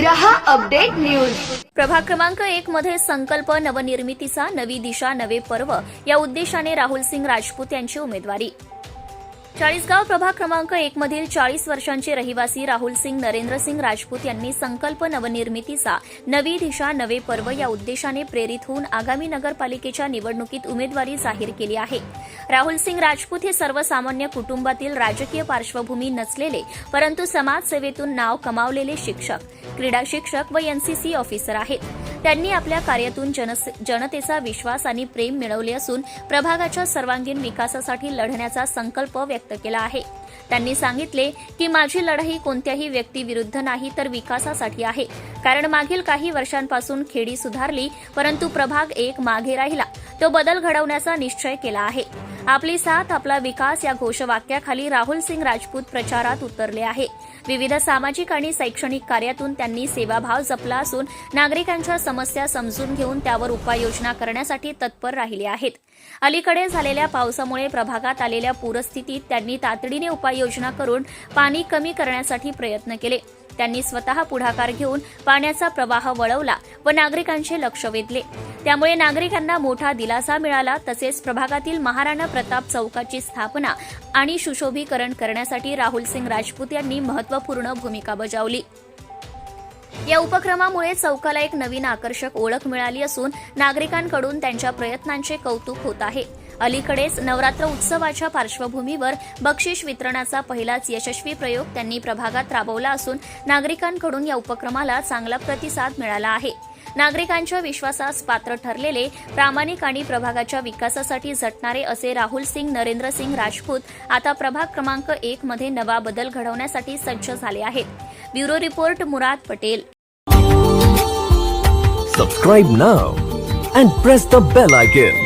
रहा update news. प्रभाग क्रमांक एक मध्ये संकल्प नवनिर्मितीचा नवी दिशा नवे पर्व या उद्देशाने राहुल सिंग राजपूत यांची उमेदवारी. चाळीसगाव प्रभाग क्रमांक एक मधील चाळीस वर्षांचे रहिवासी राहुल सिंग नरेंद्र सिंग राजपूत यांनी संकल्प नवनिर्मितीचा नवी दिशा नवे पर्व या उद्देशाने प्रेरित होऊन आगामी नगरपालिकेच्या निवडणुकीत उमेदवारी जाहीर केली आहे. राहुल सिंग राजपूत हे सर्वसामान्य कुटुंबातील राजकीय पार्श्वभूमी नसलेले परंतु समाजसेवेतून नाव कमावलेले शिक्षक. क्रीडा शिक्षक व एनसीसी ऑफिसर आहेत. त्यांनी आपल्या कार्यातून जनस- जनतेचा विश्वास आणि प्रेम मिळवले असून प्रभागाच्या सर्वांगीण विकासासाठी लढण्याचा संकल्प व्यक्त केला आहे. त्यांनी सांगितले की माझी लढाई कोणत्याही व्यक्तीविरुद्ध नाही तर विकासासाठी आहे. कारण मागील काही वर्षांपासून खेडी सुधारली परंतु प्रभाग एक मागे राहिला. तो बदल घडवण्याचा निश्चय केला आहे. आपली साथ आपला विकास या घोषवाक्याखाली राहुल सिंग राजपूत प्रचारात उतरले आहे. विविध सामाजिक आणि शैक्षणिक कार्यातून त्यांनी सेवाभाव जपला असून नागरिकांच्या समस्या समजून घेऊन त्यावर उपाययोजना करण्यासाठी तत्पर राहिले आहेत. अलीकडे झालेल्या पावसामुळे प्रभागात आलेल्या पूरस्थितीत त्यांनी तातडीने उपाययोजना करून पाणी कमी करण्यासाठी प्रयत्न केले. त्यांनी स्वतः पुढाकार घेऊन पाण्याचा प्रवाह वळवला व नागरिकांचे लक्ष वेधले. त्यामुळे नागरिकांना मोठा दिलासा मिळाला तसेच प्रभागातील महाराणा प्रताप चौकाची स्थापना आणि सुशोभीकरण करण्यासाठी राहुल सिंग राजपूत यांनी महत्त्वपूर्ण भूमिका बजावली. या उपक्रमामुळे चौकाला एक नवीन आकर्षक ओळख मिळाली असून नागरिकांकडून त्यांच्या प्रयत्नांचे कौतुक होत आहे. अलीकडेच नवरात्र उत्सवाच्या पार्श्वभूमीवर बक्षीस वितरणाचा पहिलाच यशस्वी प्रयोग त्यांनी प्रभागात राबवला असून नागरिकांकडून या उपक्रमाला चांगला प्रतिसाद मिळाला आहे. नागरिकांच्या विश्वासास पात्र ठरलेले प्रामाणिक आणि प्रभागाच्या विकासासाठी झटणारे असे राहुल सिंग नरेंद्र सिंग राजपूत आता प्रभाग क्रमांक एक मध्ये नवा बदल घडवण्यासाठी सज्ज झाले आहेत. Bureau report Murad Patel. Subscribe now and press the bell icon